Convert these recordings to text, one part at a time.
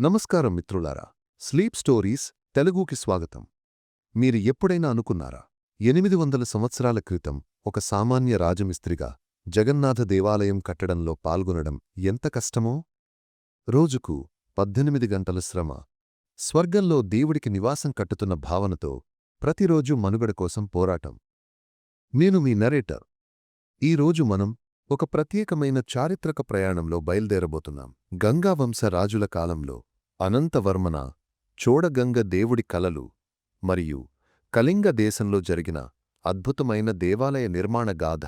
నమస్కారం మిత్రులారా. Sleep stories తెలుగుకి స్వాగతం. మీరు ఎప్పుడైనా అనుకున్నారా? ఎనిమిది వందల సంవత్సరాల క్రితం ఒక సామాన్య రాజమిస్త్రిగా జగన్నాథ దేవాలయం కట్టడంలో పాల్గొనడం ఎంత కష్టమో? రోజుకు పద్దెనిమిది గంటల శ్రమ. స్వర్గంలో దేవుడికి నివాసం కట్టుతున్న భావనతో ప్రతిరోజు మనుగడ కోసం పోరాటం. నేను మీ నరేటర్. ఈరోజు మనం ఒక ప్రత్యేకమైన చారిత్రక ప్రయాణంలో బయల్దేరబోతున్నాం. గంగావంశ రాజుల కాలంలో అనంతవర్మన చోడగంగ దేవుడి కలలు మరియు కళింగ దేశంలో జరిగిన అద్భుతమైన దేవాలయ నిర్మాణ గాథ.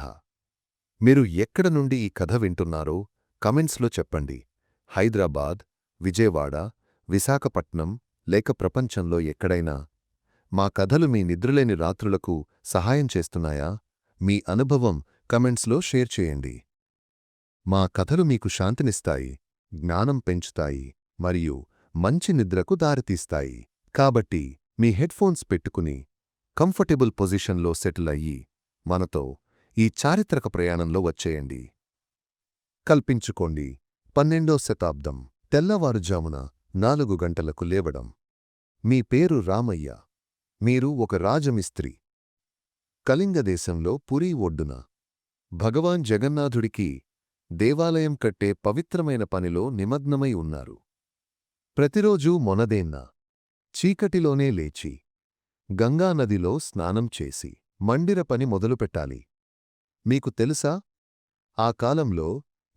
మీరు ఎక్కడ నుండి ఈ కథ వింటున్నారో కమెంట్స్లో చెప్పండి. హైదరాబాద్ విజయవాడ విశాఖపట్నం లేక ప్రపంచంలో ఎక్కడైనా మా కథలు మీ నిద్రలేని రాత్రులకు సహాయం చేస్తున్నాయా? మీ అనుభవం కమెంట్స్లో షేర్ చేయండి. మా కథలు మీకు శాంతినిస్తాయి జ్ఞానం పెంచుతాయి మరియు మంచి నిద్రకు దారితీస్తాయి. కాబట్టి మీ హెడ్ఫోన్స్ పెట్టుకుని కంఫర్టబుల్ పొజిషన్లో సెటిల్ అయ్యి మనతో ఈ చారిత్రక ప్రయాణంలో వచ్చేయండి. కల్పించుకోండి. పన్నెండో శతాబ్దం తెల్లవారుజామున నాలుగు గంటలకు లేవడం. మీ పేరు రామయ్య. మీరు ఒక రాజమిస్త్రి. కళింగదేశంలో పురీ ఒడ్డున. భగవాన్ జగన్నాథుడికి దేవాలయం కట్టే పవిత్రమైన పనిలో నిమగ్నమై ఉన్నారు. ప్రతిరోజూ మొనదేన్న. చీకటిలోనే లేచి. గంగానదిలో స్నానం చేసి. మండిర పని మొదలుపెట్టాలి. మీకు తెలుసా? ఆ కాలంలో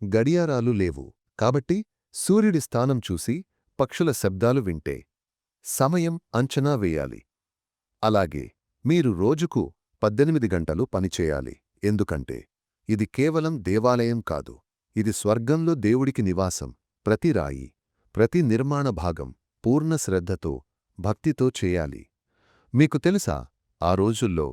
గడియారాలు లేవు. కాబట్టి సూర్యుడి స్థానం చూసి పక్షుల శబ్దాలు వింటే సమయం అంచనా వేయాలి. అలాగే మీరు రోజుకు పద్దెనిమిది గంటలు పనిచేయాలి ఎందుకంటే ఇది కేవలం దేవాలయం కాదు. ఇది స్వర్గంలో దేవుడికి నివాసం. ప్రతి రాయి ప్రతి నిర్మాణ భాగం పూర్ణ శ్రద్ధతో భక్తితో చేయాలి. మీకు తెలుసా ఆ రోజుల్లో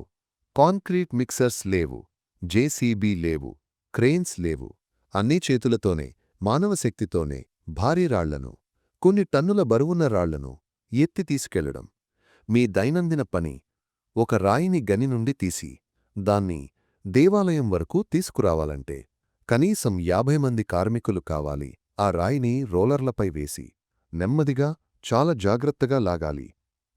కాంక్రీట్ మిక్సర్స్ లేవు జేసీబీ లేవు క్రెయిన్స్ లేవు అన్నీ చేతులతోనే మానవశక్తితోనే భారీ రాళ్ళను కొన్ని టన్నుల బరువున్న రాళ్ళను ఎత్తి తీసుకెళ్ళడం. మీ దైనందిన పని ఒక రాయిని గని నుండి తీసి దాన్ని దేవాలయం వరకు తీసుకురావాలంటే కనీసం యాభై మంది కార్మికులు కావాలి. ఆ రాయిని రోలర్లపై వేసి నెమ్మదిగా చాలా జాగ్రత్తగా లాగాలి.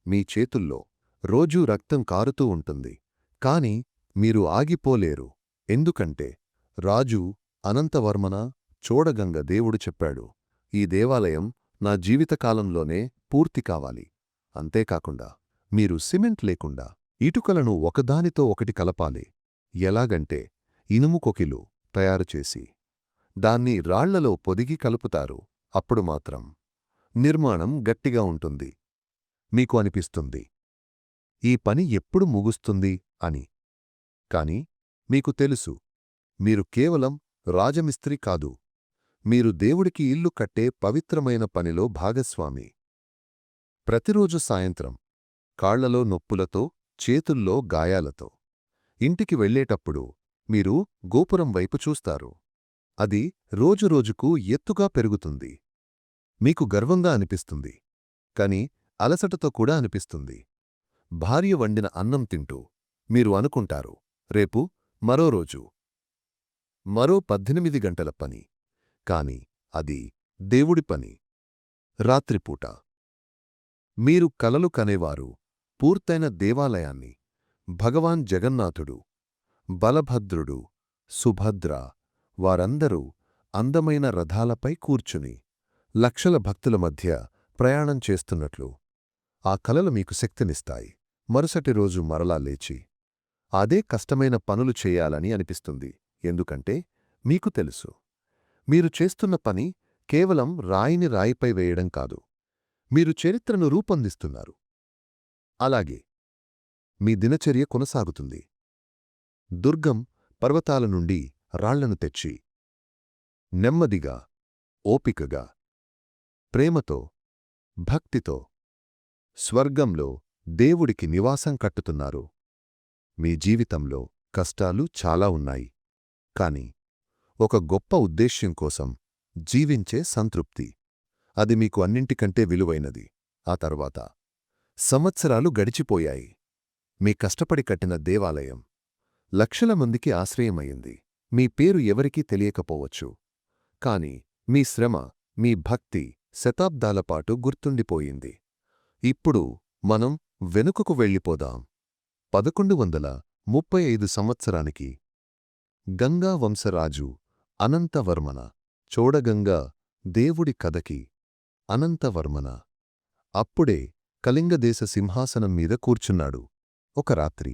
మీ చేతుల్లో రోజూ రక్తం కారుతూ ఉంటుంది. కాని మీరు ఆగిపోలేరు. ఎందుకంటే రాజు అనంతవర్మన చూడగంగ దేవుడు చెప్పాడు ఈ దేవాలయం నా జీవితకాలంలోనే పూర్తి కావాలి. అంతేకాకుండా మీరు సిమెంట్ లేకుండా ఇటుకలను ఒకదానితో ఒకటి కలపాలి. ఎలాగంటే ఇనుము కొకిలు తయారుచేసి దాన్ని రాళ్ళలో పొదిగి కలుపుతారు. అప్పుడు మాత్రం నిర్మాణం గట్టిగా ఉంటుంది. మీకు అనిపిస్తుంది. ఈ పని ఎప్పుడు ముగుస్తుంది? అని. కాని మీకు తెలుసు మీరు కేవలం రాజమిస్త్రి కాదు. మీరు దేవుడికి ఇల్లు కట్టే పవిత్రమైన పనిలో భాగస్వామి. ప్రతిరోజు సాయంత్రం కాళ్ళలో నొప్పులతో చేతుల్లో గాయాలతో ఇంటికి వెళ్ళేటప్పుడు మీరు గోపురం వైపు చూస్తారు. అది రోజురోజుకు ఎత్తుగా పెరుగుతుంది. మీకు గర్వంగా అనిపిస్తుంది. కాని అలసటతో కూడా అనిపిస్తుంది. భార్య వండిన అన్నం తింటూ మీరు అనుకుంటారు రేపు మరో రోజు. మరో పద్దెనిమిది గంటల పని. కాని అది దేవుడి పని. రాత్రిపూట. మీరు కలలు కనేవారు పూర్తయిన దేవాలయాన్ని. భగవాన్ జగన్నాథుడు బలభద్రుడు సుభద్ర వారందరూ అందమైన రథాలపై కూర్చుని లక్షల భక్తుల మధ్య ప్రయాణం చేస్తున్నట్లు ఆ కలలు మీకు శక్తినిస్తాయి. మరుసటి రోజు మరలా లేచి అదే కష్టమైన పనులు చేయాలని అనిపిస్తుంది. ఎందుకంటే మీకు తెలుసు మీరు చేస్తున్న పని కేవలం రాయిని రాయిపై వేయడం కాదు మీరు చరిత్రను రూపొందిస్తున్నారు. అలాగే మీ దినచర్య కొనసాగుతుంది. దుర్గం పర్వతాల నుండి రాళ్ళను తెచ్చి నెమ్మదిగా ఓపికగా ప్రేమతో భక్తితో స్వర్గంలో దేవుడికి నివాసం కట్టుతున్నారు. మీ జీవితంలో కష్టాలు చాలా ఉన్నాయి. కాని ఒక గొప్ప ఉద్దేశ్యం కోసం జీవించే సంతృప్తి. అది మీకు అన్నింటికంటే విలువైనది. ఆ తర్వాత సంవత్సరాలు గడిచిపోయాయి. మీ కష్టపడి కట్టిన దేవాలయం లక్షల మందికి ఆశ్రయమయ్యింది. మీ పేరు ఎవరికీ తెలియకపోవచ్చు. కాని మీ శ్రమ మీ భక్తి శతాబ్దాలపాటు గుర్తుండిపోయింది. ఇప్పుడు మనం వెనుకకు వెళ్ళిపోదాం. పదకొండు వందల ముప్పై ఐదు సంవత్సరానికి గంగా వంశరాజు అనంతవర్మన చోడగంగా దేవుడి కథకి అనంతవర్మన అప్పుడే కళింగదేశ సింహాసనం మీద కూర్చున్నాడు. ఒక రాత్రి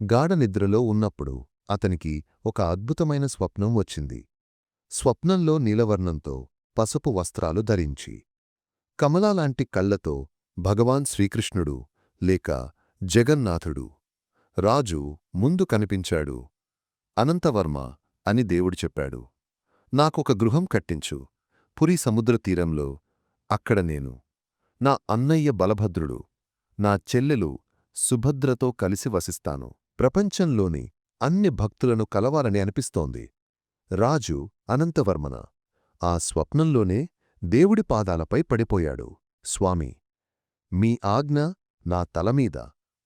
గాఢనిద్రలో ఉన్నప్పుడు అతనికి ఒక అద్భుతమైన స్వప్నం వచ్చింది. స్వప్నంలో నీలవర్ణంతో పసుపు వస్త్రాలు ధరించి. కమలాలాంటి కళ్ళతో భగవాన్ శ్రీకృష్ణుడు లేక జగన్నాథుడు రాజు ముందు కనిపించాడు. అనంతవర్మ అని దేవుడు చెప్పాడు. నాకొక గృహం కట్టించు. పురి సముద్ర తీరంలో అక్కడ నేను. నా అన్నయ్య బలభద్రుడు. నా చెల్లెలు సుభద్రతో కలిసి వసిస్తాను. ప్రపంచంలోని అన్ని భక్తులను కలవాలని అనిపిస్తోంది. రాజు అనంతవర్మన ఆ స్వప్నంలోనే దేవుడి పాదాలపై పడిపోయాడు. స్వామి మీ ఆజ్ఞ నా తలమీద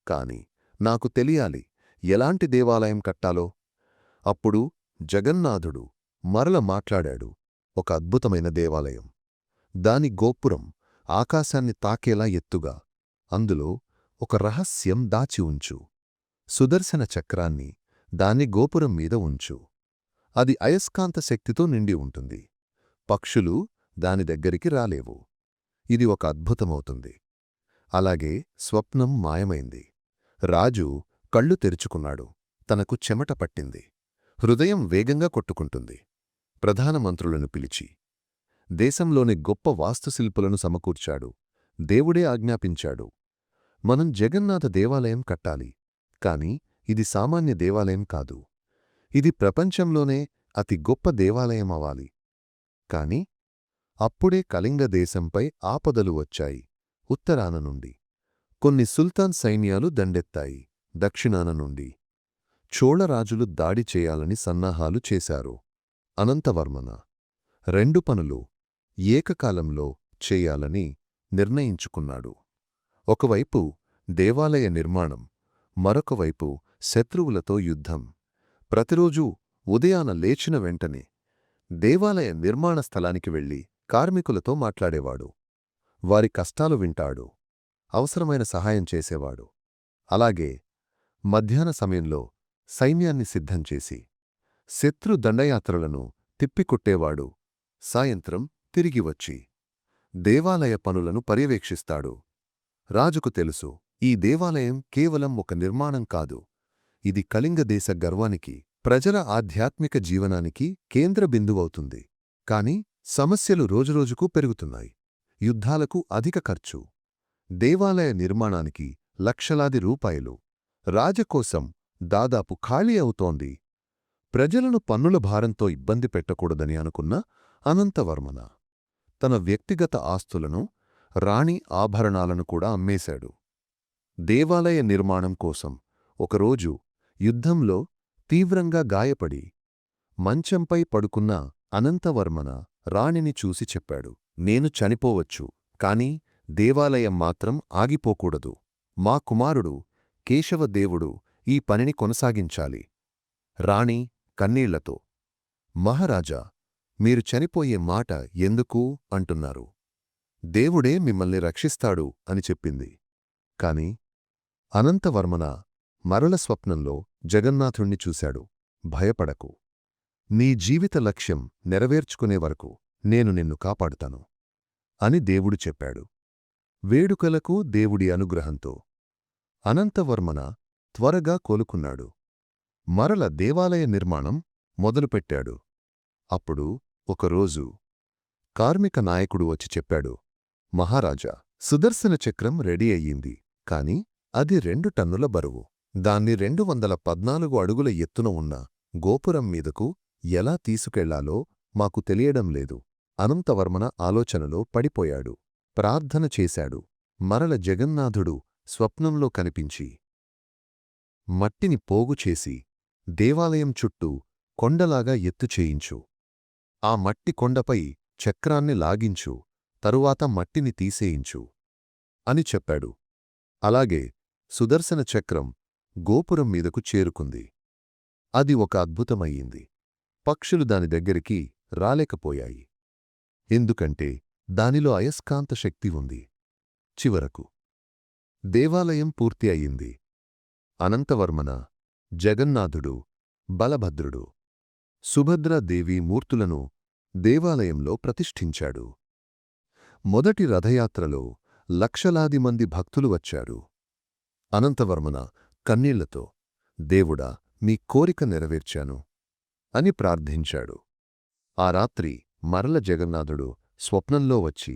కాని నాకు తెలియాలి ఎలాంటి దేవాలయం కట్టాలో. అప్పుడు జగన్నాథుడు మరల మాట్లాడాడు. ఒక అద్భుతమైన దేవాలయం. దాని గోపురం ఆకాశాన్ని తాకేలా ఎత్తుగా. అందులో ఒక రహస్యం దాచి ఉంచు. సుదర్శన చక్రాన్ని దాని గోపురం మీద ఉంచు. అది అయస్కాంత శక్తితో నిండి ఉంటుంది. పక్షులు దాని దగ్గరికి రాలేవు. ఇది ఒక అద్భుతమవుతుంది. అలాగే స్వప్నం మాయమైంది. రాజు కళ్ళు తెరుచుకున్నాడు. తనకు చెమట పట్టింది. హృదయం వేగంగా కొట్టుకుంటుంది. ప్రధానమంత్రులను పిలిచి. దేశంలోని గొప్ప వాస్తుశిల్పులను సమకూర్చాడు. దేవుడే ఆజ్ఞాపించాడు. మనం జగన్నాథ దేవాలయం కట్టాలి. కాని ఇది సామాన్య దేవాలయం కాదు. ఇది ప్రపంచంలోనే అతి గొప్ప దేవాలయం అవాలి కాని అప్పుడే కళింగ దేశంపై ఆపదలు వచ్చాయి ఉత్తరాన నుండి. కొన్ని సుల్తాన్ సైన్యాలు దండెత్తాయి దక్షిణాన నుండి. చోళరాజులు దాడి చేయాలని సన్నాహాలు చేశారు. అనంతవర్మన రెండు పనులు ఏకకాలంలో చేయాలని నిర్ణయించుకున్నాడు. ఒకవైపు దేవాలయ నిర్మాణం మరొకవైపు శత్రువులతో యుద్ధం. ప్రతిరోజూ ఉదయాన లేచిన వెంటనే దేవాలయ నిర్మాణ స్థలానికి వెళ్ళి కార్మికులతో మాట్లాడేవాడు. వారి కష్టాలు వింటాడు. అవసరమైన సహాయం చేసేవాడు. అలాగే మధ్యాహ్న సమయంలో సైన్యాన్ని సిద్ధం చేసి శత్రు దండయాత్రలను తిప్పికొట్టేవాడు. సాయంత్రం తిరిగి వచ్చి దేవాలయ పనులను పర్యవేక్షిస్తాడు. రాజుకు తెలుసు ఈ దేవాలయం కేవలం ఒక నిర్మాణం కాదు. ఇది కళింగ దేశ గర్వానికి ప్రజల ఆధ్యాత్మిక జీవనానికి కేంద్ర బిందువవుతుంది. కాని సమస్యలు రోజురోజుకూ పెరుగుతున్నాయి. యుద్ధాలకు అధిక ఖర్చు. దేవాలయ నిర్మాణానికి లక్షలాది రూపాయలు. రాజకోసం దాదాపు ఖాళీ అవుతోంది. ప్రజలను పన్నుల భారంతో ఇబ్బంది పెట్టకూడదని అనుకున్న అనంతవర్మన తన వ్యక్తిగత ఆస్తులను రాణి ఆభరణాలను కూడా అమ్మేశాడు. దేవాలయ నిర్మాణం కోసం ఒకరోజు యుద్ధంలో తీవ్రంగా గాయపడి మంచంపై పడుకున్న అనంతవర్మన రాణిని చూసి చెప్పాడు నేను చనిపోవచ్చు కాని దేవాలయం మాత్రం ఆగిపోకూడదు. మా కుమారుడు కేశవదేవుడు ఈ పనిని కొనసాగించాలి. రాణి కన్నీళ్ళతో మహారాజా మీరు చనిపోయే మాట ఎందుకు అంటున్నారు? దేవుడే మిమ్మల్ని రక్షిస్తాడు అని చెప్పింది. కాని అనంతవర్మన మరల స్వప్నంలో జగన్నాథుణ్ణి చూశాడు. భయపడకు. నీ జీవిత లక్ష్యం నెరవేర్చుకునే వరకు నేను నిన్ను కాపాడుతాను. అని దేవుడు చెప్పాడు. వేడుకలకు దేవుడి అనుగ్రహంతో అనంతవర్మన త్వరగా కోలుకున్నాడు. మరల దేవాలయ నిర్మాణం మొదలుపెట్టాడు. అప్పుడు ఒకరోజు కార్మిక నాయకుడు వచ్చి చెప్పాడు మహారాజా సుదర్శన చక్రం రెడీ అయ్యింది కాని అది రెండు టన్నుల బరువు. దాన్ని రెండు వందల పద్నాలుగు అడుగుల ఎత్తున ఉన్న గోపురం మీదకు ఎలా తీసుకెళ్ళాలో మాకు తెలియడం లేదు. అనంతవర్మన ఆలోచనలో పడిపోయాడు. ప్రార్థన చేశాడు. మరల జగన్నాథుడు స్వప్నంలో కనిపించి మట్టిని పోగుచేసి దేవాలయం చుట్టూ కొండలాగా ఎత్తు చేయించు. ఆ మట్టి కొండపై చక్రాన్ని లాగించు. తరువాత మట్టిని తీసేయించు అని చెప్పాడు. అలాగే సుదర్శన చక్రం గోపురం మీదకు చేరుకుంది. అది ఒక అద్భుతమయ్యింది. పక్షులు దాని దగ్గరికి రాలేకపోయాయి. ఎందుకంటే దానిలో అయస్కాంత శక్తి ఉంది. చివరకు దేవాలయం పూర్తి అయింది అనంతవర్మన జగన్నాథుడు బలభద్రుడు సుభద్రాదేవి మూర్తులను దేవాలయంలో ప్రతిష్ఠించాడు. మొదటి రథయాత్రలో లక్షలాది మంది భక్తులు వచ్చారు. అనంతవర్మన కన్నీళ్ళతో దేవుడా మీ కోరిక నెరవేర్చాను అని ప్రార్థించాడు. ఆ రాత్రి మరల జగన్నాథుడు స్వప్నంలో వచ్చి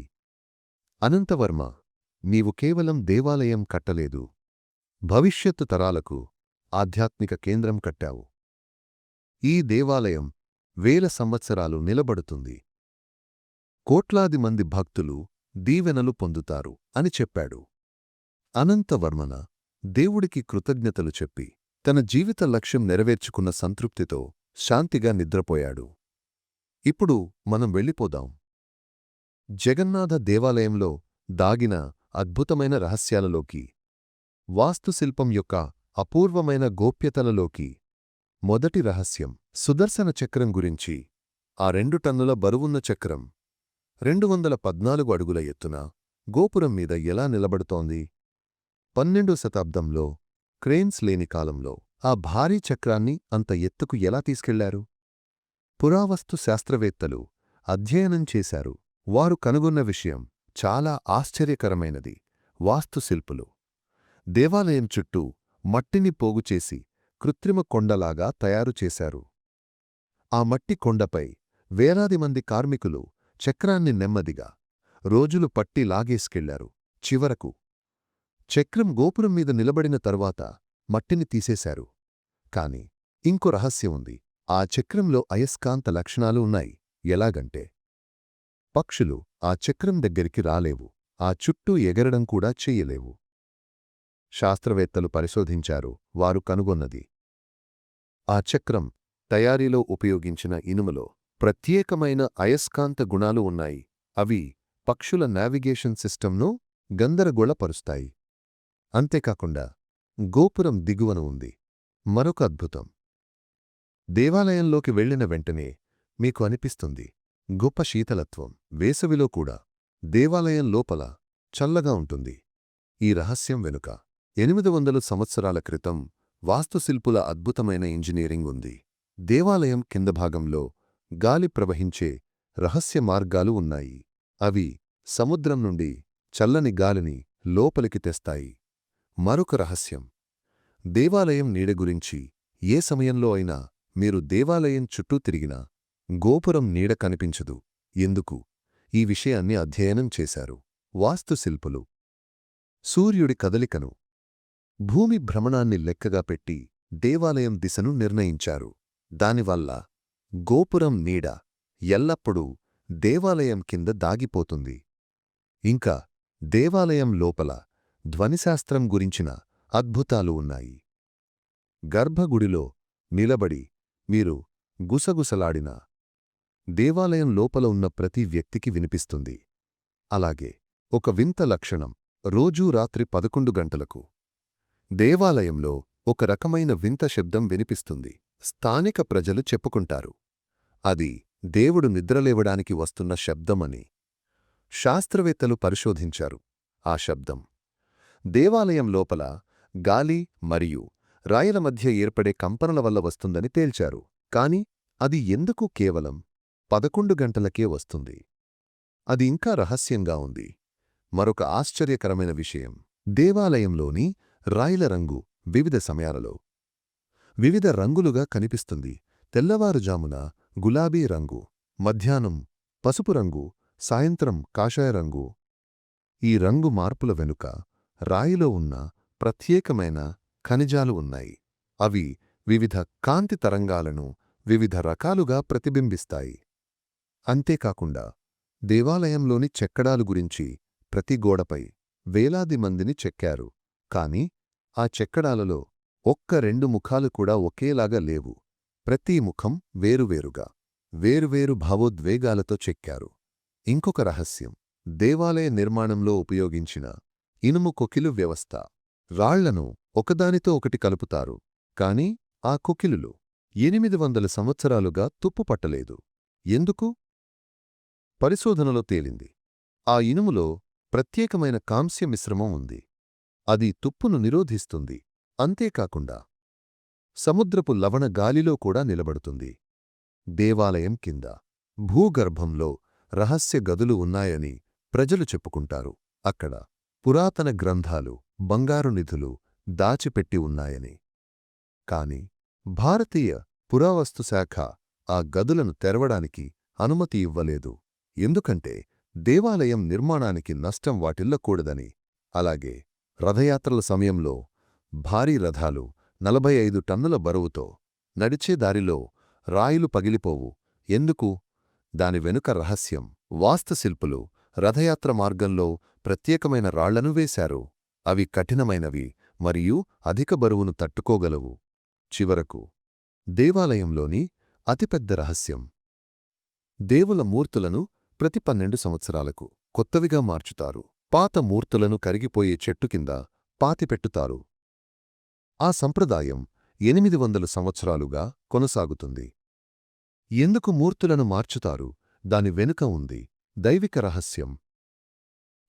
అనంతవర్మ నీవు కేవలం దేవాలయం కట్టలేదు భవిష్యత్తు తరాలకు ఆధ్యాత్మిక కేంద్రం కట్టావు. ఈ దేవాలయం వేల సంవత్సరాలు నిలబడుతుంది. కోట్లాది మంది భక్తులు దీవెనలు పొందుతారు అని చెప్పాడు. అనంతవర్మన దేవుడికి కృతజ్ఞతలు చెప్పి తన జీవిత లక్ష్యం నెరవేర్చుకున్న సంతృప్తితో శాంతిగా నిద్రపోయాడు. ఇప్పుడు మనం వెళ్ళిపోదాం. జగన్నాథ దేవాలయంలో దాగిన అద్భుతమైన రహస్యాలలోకి వాస్తుశిల్పం యొక్క అపూర్వమైన గోప్యతలలోకి మొదటి రహస్యం సుదర్శన చక్రం గురించి. ఆ రెండు టన్నుల బరువున్న చక్రం రెండు వందల పద్నాలుగు అడుగుల ఎత్తున గోపురం మీద ఎలా నిలబడుతోంది? పన్నెండో శతాబ్దంలో క్రేన్స్ లేని కాలంలో ఆ భారీ చక్రాన్ని అంత ఎత్తుకు ఎలా తీసుకెళ్ళారు? పురావస్తు శాస్త్రవేత్తలు అధ్యయనం చేశారు. వారు కనుగొన్న విషయం చాలా ఆశ్చర్యకరమైనది. వాస్తుశిల్పులు దేవాలయం చుట్టూ మట్టిని పోగుచేసి కృత్రిమ కొండలాగా తయారుచేశారు ఆ మట్టి కొండపై వేలాది మంది కార్మికులు చక్రాన్ని నెమ్మదిగా రోజులు పట్టి లాగేసుకెళ్ళారు. చివరకు చక్రం గోపురం మీద నిలబడిన తరువాత మట్టిని తీసేశారు. కాని ఇంకో రహస్యం ఉంది. ఆ చక్రంలో అయస్కాంత లక్షణాలు ఉన్నాయి. ఎలాగంటే పక్షులు ఆ చక్రం దగ్గరికి రాలేవు. ఆ చుట్టూ ఎగరడం కూడా చెయ్యలేవు. శాస్త్రవేత్తలు పరిశోధించారు. వారు కనుగొన్నది. ఆ చక్రం తయారీలో ఉపయోగించిన ఇనుములో ప్రత్యేకమైన అయస్కాంత గుణాలు ఉన్నాయి. అవి పక్షుల నావిగేషన్ సిస్టంను గందరగోళపరుస్తాయి. అంతేకాకుండా గోపురం దిగువన ఉంది. మరొక అద్భుతం. దేవాలయంలోకి వెళ్ళిన వెంటనే మీకు అనిపిస్తుంది గొప్ప శీతలత్వం వేసవిలో కూడా దేవాలయం లోపల చల్లగా ఉంటుంది. ఈ రహస్యం వెనుక ఎనిమిది వందల సంవత్సరాల క్రితం వాస్తుశిల్పుల అద్భుతమైన ఇంజనీరింగ్ ఉంది. దేవాలయం కింద భాగంలో గాలి ప్రవహించే రహస్య మార్గాలు ఉన్నాయి. అవి సముద్రం నుండి చల్లని గాలిని లోపలికి తెస్తాయి. మరొక రహస్యం. దేవాలయం నీడ గురించి ఏ సమయంలో అయినా మీరు దేవాలయం చుట్టూ తిరిగినా గోపురం నీడ కనిపించదు. ఎందుకు? ఈ విషయాన్ని అధ్యయనం చేశారు వాస్తుశిల్పులు. సూర్యుడి కదలికను భూమి భ్రమణాన్ని లెక్కగా పెట్టి దేవాలయం దిశను నిర్ణయించారు. దానివల్ల గోపురం నీడ ఎల్లప్పుడూ దేవాలయం కింద దాగిపోతుంది. ఇంకా దేవాలయం లోపల ధ్వనిశాస్త్రం గురించిన అద్భుతాలు ఉన్నాయి. గర్భగుడిలో నిలబడి మీరు గుసగుసలాడిన దేవాలయం లోపల ఉన్న ప్రతి వ్యక్తికి వినిపిస్తుంది. అలాగే ఒక వింత లక్షణం రోజూ రాత్రి పదకొండు గంటలకు దేవాలయంలో ఒక రకమైన వింత శబ్దం వినిపిస్తుంది. స్థానిక ప్రజలు చెప్పుకుంటారు. అది దేవుడు నిద్రలేవడానికి వస్తున్న శబ్దమని శాస్త్రవేత్తలు పరిశోధించారు. ఆ శబ్దం దేవాలయం లోపల గాలి మరియు రాయల మధ్య ఏర్పడే కంపనల వల్ల వస్తుందని తేల్చారు. కాని అది ఎందుకు కేవలం పదకొండు గంటలకే వస్తుంది? అది ఇంకా రహస్యంగా ఉంది. మరొక ఆశ్చర్యకరమైన విషయం. దేవాలయంలోని రాయిల రంగు వివిధ సమయాలలో వివిధ రంగులుగా కనిపిస్తుంది. తెల్లవారుజామున గులాబీ రంగు మధ్యాహ్నం పసుపు రంగు సాయంత్రం కాషాయ రంగు. ఈ రంగు మార్పుల వెనుక రాయిలో ఉన్న ప్రత్యేకమైన ఖనిజాలు ఉన్నాయి. అవి వివిధ కాంతి తరంగాలను వివిధ రకాలుగా ప్రతిబింబిస్తాయి. అంతేకాకుండా దేవాలయంలోని చెక్కడాలు గురించి ప్రతి గోడపై వేలాది మందిని చెక్కారు. కాని ఆ చెక్కడాలలో ఒక్క రెండు ముఖాలు కూడా ఒకేలాగా లేవు. ప్రతి ముఖం వేరువేరుగా వేరువేరు భావోద్వేగాలతో చెక్కారు. ఇంకొక రహస్యం దేవాలయ నిర్మాణంలో ఉపయోగించిన ఇనుము కొకిలు వ్యవస్థ. రాళ్ళను ఒకదానితో ఒకటి కలుపుతారు కాని ఆ కొకిలులు ఎనిమిది వందల సంవత్సరాలుగా తుప్పుపట్టలేదు ఎందుకు? పరిశోధనలో తేలింది. ఆ ఇనుములో ప్రత్యేకమైన కాంస్య మిశ్రమం ఉంది. అది తుప్పును నిరోధిస్తుంది. అంతేకాకుండా సముద్రపు లవణ గాలిలో కూడా నిలబడుతుంది. దేవాలయం కింద భూగర్భంలో రహస్య గదులు ఉన్నాయని ప్రజలు చెప్పుకుంటారు. అక్కడ పురాతన గ్రంథాలు బంగారు నిధులు దాచిపెట్టి ఉన్నాయని. కాని భారతీయ పురావస్తు శాఖ ఆ గదులను తెరవడానికి అనుమతి ఇవ్వలేదు. ఎందుకంటే దేవాలయం నిర్మాణానికి నష్టం వాటిల్లకూడదని. అలాగే రథయాత్రల సమయంలో భారీ రథాలు నలభై ఐదు టన్నుల బరువుతో నడిచే దారిలో రాయిలు పగిలిపోవు. ఎందుకు? దాని వెనుక రహస్యం వాస్తుశిల్పులు రథయాత్ర మార్గంలో ప్రత్యేకమైన రాళ్ళను వేశారు. అవి కఠినమైనవి మరియు అధిక బరువును తట్టుకోగలవు. చివరకు దేవాలయంలోని అతిపెద్ద రహస్యం. దేవుల మూర్తులను ప్రతి పన్నెండు సంవత్సరాలకు కొత్తవిగా మార్చుతారు. పాత మూర్తులను కరిగిపోయే చెట్టు కింద పాతిపెట్టుతారు ఆ సంప్రదాయం ఎనిమిది వందల సంవత్సరాలుగా కొనసాగుతుంది. ఎందుకు మూర్తులను మార్చుతారు? దాని వెనుక ఉంది దైవిక రహస్యం.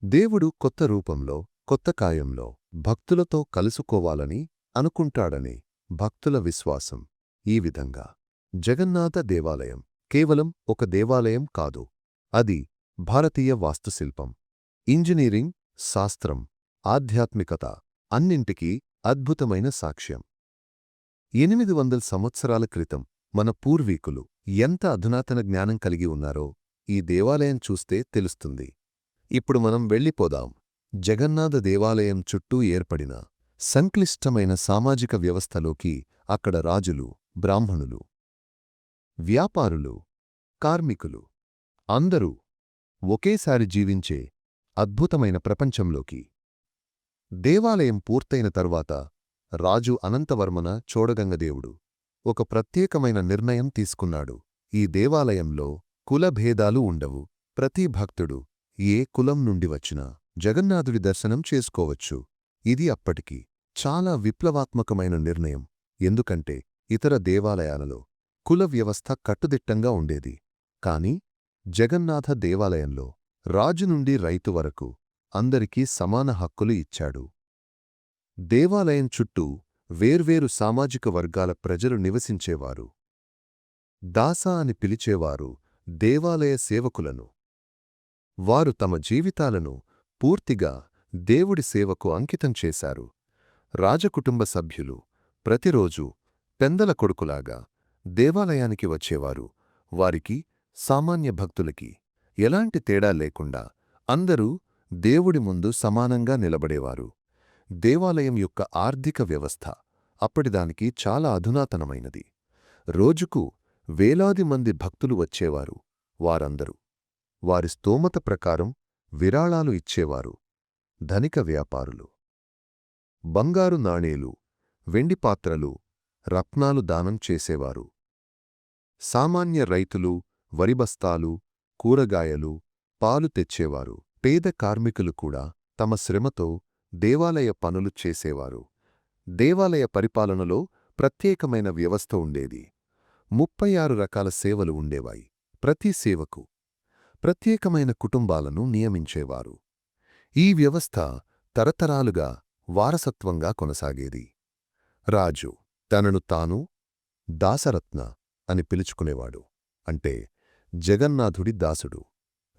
దేవుడు కొత్త రూపంలో కొత్త కాయంలో భక్తులతో కలుసుకోవాలని అనుకుంటాడని భక్తుల విశ్వాసం. ఈ విధంగా జగన్నాథ దేవాలయం కేవలం ఒక దేవాలయం కాదు. అది భారతీయ వాస్తుశిల్పం ఇంజనీరింగ్ శాస్త్రం ఆధ్యాత్మికత అన్నింటికీ అద్భుతమైన సాక్ష్యం. ఎనిమిది వందల సంవత్సరాల క్రితం మన పూర్వీకులు ఎంత అధునాతన జ్ఞానం కలిగి ఉన్నారో ఈ దేవాలయం చూస్తే తెలుస్తుంది. ఇప్పుడు మనం వెళ్ళిపోదాం. జగన్నాథ దేవాలయం చుట్టూ ఏర్పడిన సంక్లిష్టమైన సామాజిక వ్యవస్థలోకి అక్కడ రాజులు బ్రాహ్మణులు వ్యాపారులు కార్మికులు అందరూ ఒకేసారి జీవించే అద్భుతమైన ప్రపంచంలోకి. దేవాలయం పూర్తయిన తరువాత రాజు అనంతవర్మన చోడగంగదేవుడు ఒక ప్రత్యేకమైన నిర్ణయం తీసుకున్నాడు. ఈ దేవాలయంలో కులభేదాలు ఉండవు. ప్రతి భక్తుడు ఏ కులం నుండి వచ్చినా జగన్నాథుడి దర్శనం చేసుకోవచ్చు. ఇది అప్పటికి చాలా విప్లవాత్మకమైన నిర్ణయం. ఎందుకంటే ఇతర దేవాలయాలలో కుల వ్యవస్థ కట్టుదిట్టంగా ఉండేది. కాని జగన్నాథ దేవాలయంలో రాజు నుండి రైతు వరకు అందరికీ సమాన హక్కులు ఇచ్చాడు. దేవాలయం చుట్టూ వేర్వేరు సామాజిక వర్గాల ప్రజలు నివసించేవారు. దాసా అని పిలిచేవారు దేవాలయ సేవకులను. వారు తమ జీవితాలను పూర్తిగా దేవుడి సేవకు అంకితం చేశారు. రాజకుటుంబ సభ్యులు ప్రతిరోజూ పెందల కొడుకులాగా దేవాలయానికి వచ్చేవారు. వారికి సామాన్య భక్తులకి ఎలాంటి తేడా లేకుండా అందరూ దేవుడి ముందు సమానంగా నిలబడేవారు. దేవాలయం యొక్క ఆర్థిక వ్యవస్థ అప్పటిదానికి చాలా అధునాతనమైనది. రోజుకు వేలాది మంది భక్తులు వచ్చేవారు వారందరూ. వారి స్తోమత ప్రకారం విరాళాలు ఇచ్చేవారు ధనిక వ్యాపారులు. బంగారు నాణేలు వెండి పాత్రలు రత్నాలు దానం చేసేవారు. సామాన్య రైతులు వరిబస్తాలు కూరగాయలు పాలు తెచ్చేవారు. పేద కార్మికులు కూడా తమ శ్రమతో దేవాలయ పనులు చేసేవారు. దేవాలయ పరిపాలనలో ప్రత్యేకమైన వ్యవస్థ ఉండేది. ముప్పై ఆరు రకాల సేవలు ఉండేవాయి. ప్రతి సేవకు ప్రత్యేకమైన కుటుంబాలను నియమించేవారు. ఈ వ్యవస్థ తరతరాలుగా వారసత్వంగా కొనసాగేది. రాజు తనను తాను దాసరత్న అని పిలుచుకునేవాడు. అంటే జగన్నాథుడి దాసుడు.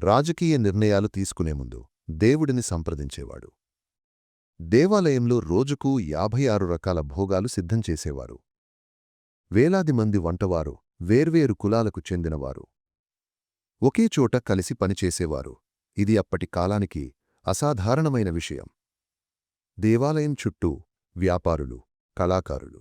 రాజకీయ నిర్ణయాలు తీసుకునే ముందు దేవుడిని సంప్రదించేవాడు. దేవాలయంలో రోజుకు యాభై ఆరు రకాల భోగాలు సిద్ధం చేసేవారు. వేలాది మంది వంటవారు వేర్వేరు కులాలకు చెందినవారు. ఒకే చోట కలిసి పనిచేసేవారు ఇది అప్పటి కాలానికి అసాధారణమైన విషయం. దేవాలయం చుట్టూ వ్యాపారులు కళాకారులు.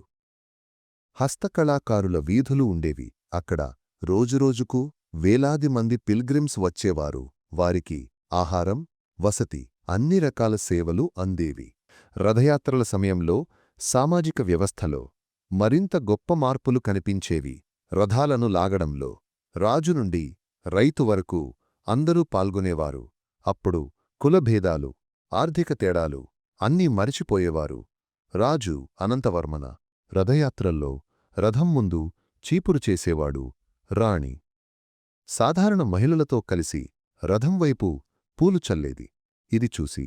హస్తకళాకారుల వీధులు ఉండేవి. అక్కడ రోజురోజుకు వేలాది మంది పిల్గ్రిమ్స్ వచ్చేవారు. వారికి ఆహారం వసతి అన్ని రకాల సేవలు అందేవి. రథయాత్రల సమయంలో సామాజిక వ్యవస్థలో మరింత గొప్ప మార్పులు కనిపించేవి రథాలను లాగడంలో. రాజు నుండి రైతు వరకు అందరూ పాల్గొనేవారు. అప్పుడు కులభేదాలు ఆర్థిక తేడాలు అన్నీ మరిచిపోయేవారు. రాజు అనంతవర్మన రథయాత్రల్లో రథం ముందు చీపురు చేసేవాడు రాణి. సాధారణ మహిళలతో కలిసి రథం వైపు పూలు చల్లేది. ఇది చూసి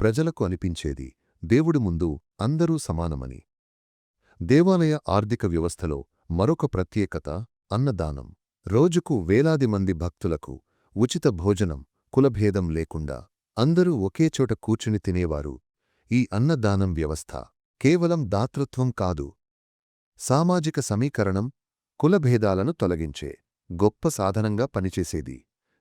ప్రజలకు అనిపించేది దేవుడి ముందు అందరూ సమానమని దేవాలయ ఆర్థిక వ్యవస్థలో మరొక ప్రత్యేకత అన్నదానం. రోజుకు వేలాది మంది భక్తులకు ఉచిత భోజనం కులభేదం లేకుండా అందరూ ఒకే చోట కూర్చుని తినేవారు ఈ అన్నదానం వ్యవస్థ. కేవలం దాతృత్వం కాదు సామాజిక సమీకరణం కులభేదాలను తొలగించే గొప్ప సాధనంగా పనిచేసేది.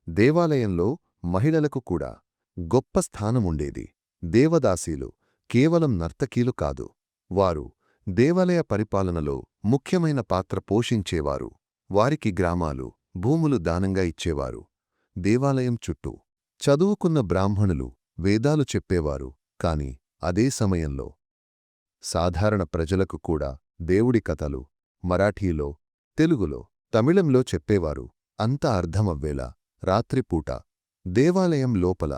దేవాలయంలో మహిళలకు కూడా గొప్ప స్థానముండేది. దేవదాసీలు కేవలం నర్తకీలు కాదు వారు దేవాలయ పరిపాలనలో ముఖ్యమైన పాత్ర పోషించేవారు. వారికి గ్రామాలు భూములు దానంగా ఇచ్చేవారు. దేవాలయం చుట్టూ చదువుకున్న బ్రాహ్మణులు వేదాలు చెప్పేవారు. కాని అదే సమయంలో సాధారణ ప్రజలకు కూడా దేవుడి కథలు మరాఠీలో తెలుగులో తమిళంలో చెప్పేవారు. అంతా అర్థమవ్వేలా రాత్రిపూట దేవాలయం లోపల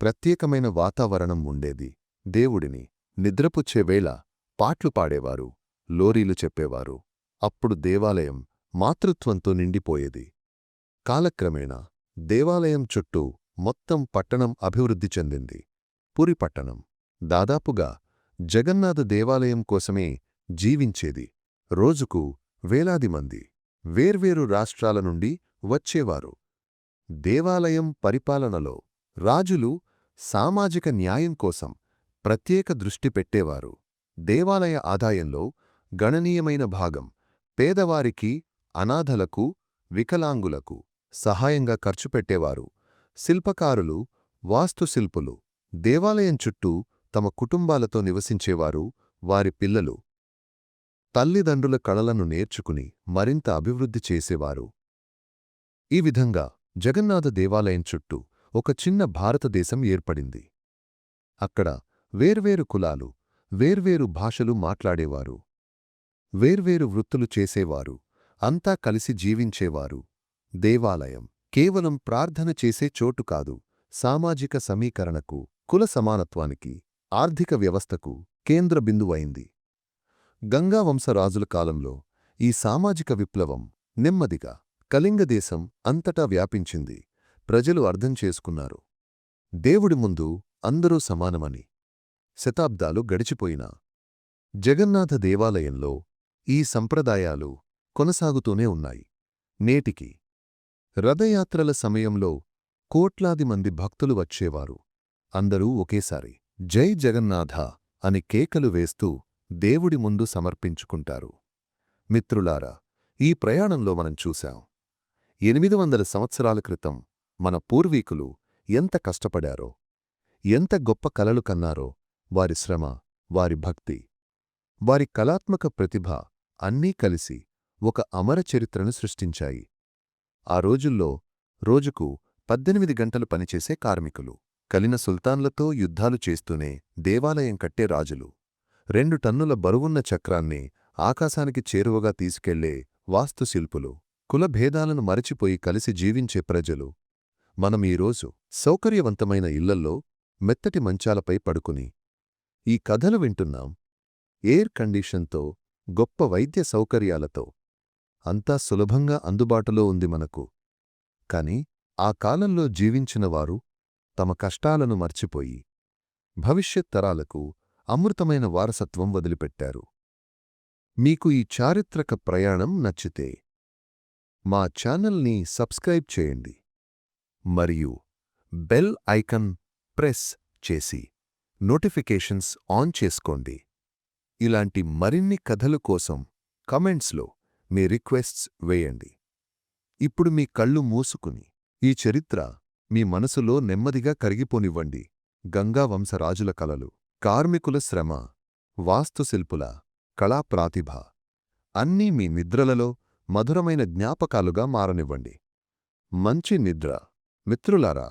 ప్రత్యేకమైన వాతావరణం ఉండేది. దేవుడిని నిద్రపుచ్చేవేళ పాట్లు పాడేవారు లోరీలు చెప్పేవారు. అప్పుడు దేవాలయం మాతృత్వంతో నిండిపోయేది. కాలక్రమేణా దేవాలయం చుట్టూ మొత్తం పట్టణం అభివృద్ధి చెందింది. పురి పట్టణం దాదాపుగా జగన్నాథ దేవాలయం కోసమే జీవించేది. రోజుకు వేలాది మంది వేర్వేరు రాష్ట్రాల నుండి వచ్చేవారు. దేవాలయం పరిపాలనలో రాజులు సామాజిక న్యాయం కోసం ప్రత్యేక దృష్టి పెట్టేవారు. దేవాలయ ఆదాయంలో గణనీయమైన భాగం పేదవారికి అనాథలకు వికలాంగులకు సహాయంగా ఖర్చు పెట్టేవారు. శిల్పకారులు వాస్తుశిల్పులు దేవాలయం చుట్టూ తమ కుటుంబాలతో నివసించేవారు వారి పిల్లలు. తల్లిదండ్రుల కళలను నేర్చుకుని మరింత అభివృద్ధి చేసేవారు. ఈ విధంగా జగన్నాథ దేవాలయం చుట్టూ ఒక చిన్న భారతదేశం ఏర్పడింది. అక్కడ వేర్వేరు కులాలు వేర్వేరు భాషలు మాట్లాడేవారు. వేర్వేరు వృత్తులు చేసేవారు. అంతా కలిసి జీవించేవారు. దేవాలయం కేవలం ప్రార్థన చేసే చోటు కాదు. సామాజిక సమీకరణకు కుల సమానత్వానికి ఆర్థిక వ్యవస్థకు కేంద్ర బిందువైంది. గంగావంశరాజుల కాలంలో ఈ సామాజిక విప్లవం నెమ్మదిగా కళింగదేశం అంతటా వ్యాపించింది. ప్రజలు అర్థం చేసుకున్నారు. దేవుడి ముందు అందరూ సమానమని శతాబ్దాలు గడిచిపోయినా జగన్నాథ దేవాలయంలో ఈ సంప్రదాయాలు కొనసాగుతూనే ఉన్నాయి. నేటికి రథయాత్రల సమయంలో కోట్లాది మంది భక్తులు వచ్చేవారు. అందరూ ఒకేసారి జై జగన్నాథ అని కేకలు వేస్తూ దేవుడి ముందు సమర్పించుకుంటారు. మిత్రులారా ఈ ప్రయాణంలో మనం చూశాం. ఎనిమిది వందల సంవత్సరాల క్రితం మన పూర్వీకులు ఎంత కష్టపడారో ఎంత గొప్ప కలలు కన్నారో వారి శ్రమ వారి భక్తి వారి కళాత్మక ప్రతిభ అన్నీ కలిసి ఒక అమర చరిత్రను సృష్టించాయి. ఆ రోజుల్లో రోజుకు పద్దెనిమిది గంటలు పనిచేసే కార్మికులు కలిన సుల్తాన్లతో యుద్ధాలు చేస్తూనే దేవాలయం కట్టే రాజులు రెండు టన్నుల బరువున్న చక్రాన్ని ఆకాశానికి చేరువగా తీసుకెళ్ళే వాస్తుశిల్పులు కులభేదాలను మరచిపోయి కలిసి జీవించే ప్రజలు. మనం ఈరోజు సౌకర్యవంతమైన ఇళ్ళల్లో మెత్తటి మంచాలపై పడుకుని ఈ కథలు వింటున్నాం. ఎయిర్ కండిషన్తో గొప్ప వైద్య సౌకర్యాలతో. అంతా సులభంగా అందుబాటులో ఉంది మనకు. కాని ఆ కాలంలో జీవించినవారు తమ కష్టాలను మర్చిపోయి భవిష్యత్ తరాలకు అమృతమైన వారసత్వం వదిలిపెట్టారు. మీకు ఈ చారిత్రక ప్రయాణం నచ్చితే మా ఛానల్ని సబ్స్క్రైబ్ చేయండి. మరియు బెల్ ఐకన్ ప్రెస్ చేసి నోటిఫికేషన్స్ ఆన్ చేసుకోండి. ఇలాంటి మరిన్ని కథలు కోసం కమెంట్స్లో మీ రిక్వెస్ట్స్ వేయండి. ఇప్పుడు మీ కళ్ళు మూసుకుని ఈ చరిత్ర మీ మనసులో నెమ్మదిగా కరిగిపోనివ్వండి. గంగా వంశరాజుల కలలు కార్మికుల శ్రమ వాస్తుశిల్పుల కళాప్రాతిభ అన్నీ మీ నిద్రలలో మధురమైన జ్ఞాపకాలుగా మారనివ్వండి. మంచి నిద్ర మిత్రులారా!